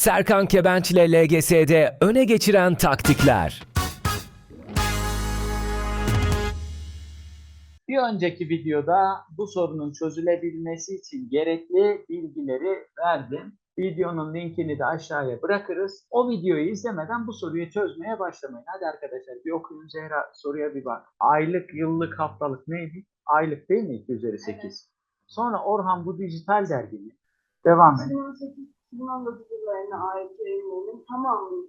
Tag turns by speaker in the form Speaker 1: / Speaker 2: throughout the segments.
Speaker 1: Serkan Kebenç ile LGS'de öne geçiren taktikler.
Speaker 2: Bir önceki videoda bu sorunun çözülebilmesi için gerekli bilgileri verdim. Videonun linkini de aşağıya bırakırız. O videoyu izlemeden bu soruyu çözmeye başlamayın. Hadi arkadaşlar bir okuyun Zehra soruya bir bak. Aylık, yıllık, haftalık neydi? Aylık değil mi 2 üzeri 8? Sonra Orhan bu dijital dergi mi? Devam et.
Speaker 3: 2018-2019 yıllarına ait ürünlerin tamamını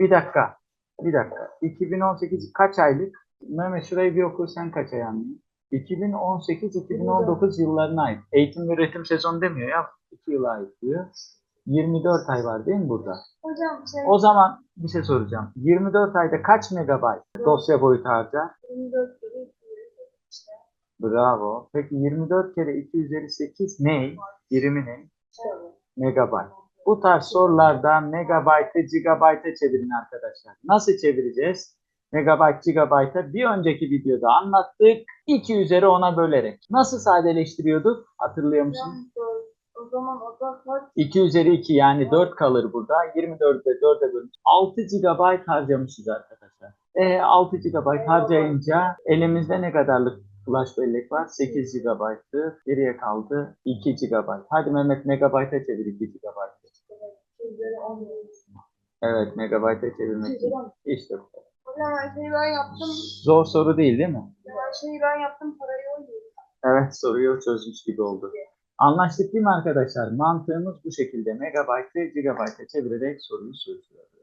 Speaker 2: Bir dakika. Bir dakika. 2018 kaç aylık? Mehmet şurayı bir oku sen kaç ay anlıyorsun? 2018-2019 yıllarına ait. Eğitim ve öğretim sezonu demiyor ya. 2 yıla ait diyor. 24 ay var değil mi burada?
Speaker 3: Hocam şey
Speaker 2: O zaman bir şey soracağım. 24 ayda kaç megabayt dosya boyutu harcar?
Speaker 3: 24 kere 200 işte.
Speaker 2: Bravo. Peki 24 kere 2 üzeri 8 ne? Birimi ne? Megabayt. Bu tarz sorularda megabaytı gigabayta çevirin arkadaşlar. Nasıl çevireceğiz? Megabayt gigabayta bir önceki videoda anlattık. 2 üzeri 10'a bölerek. Nasıl sadeleştiriyorduk? Hatırlıyor musun?
Speaker 3: O zaman o da kaç?
Speaker 2: 2 üzeri 2 yani 4 kalır burada. 24'de 4'e bölünür. 6 GB harcamışız arkadaşlar. E, 6 GB harcayınca elimizde ne kadarlık flash bellek var? 8 GB'tı. Geriye kaldı 2 GB. Hadi Mehmet megabayta çevir 2 GB.
Speaker 3: 200'leri 10
Speaker 2: Evet megabayta çevirmek için.
Speaker 3: 200'leri 10.
Speaker 2: İşte bu.
Speaker 3: Hocam her şeyi ben yaptım.
Speaker 2: Zor soru değil değil mi?
Speaker 3: Her şeyi ben yaptım. Parayı o yiyor.
Speaker 2: Evet soruyu çözmüş gibi oldu. Anlaştık değil mi arkadaşlar? Mantığımız bu şekilde. Megabaytı gigabayta çevirerek soruyu çözüyoruz.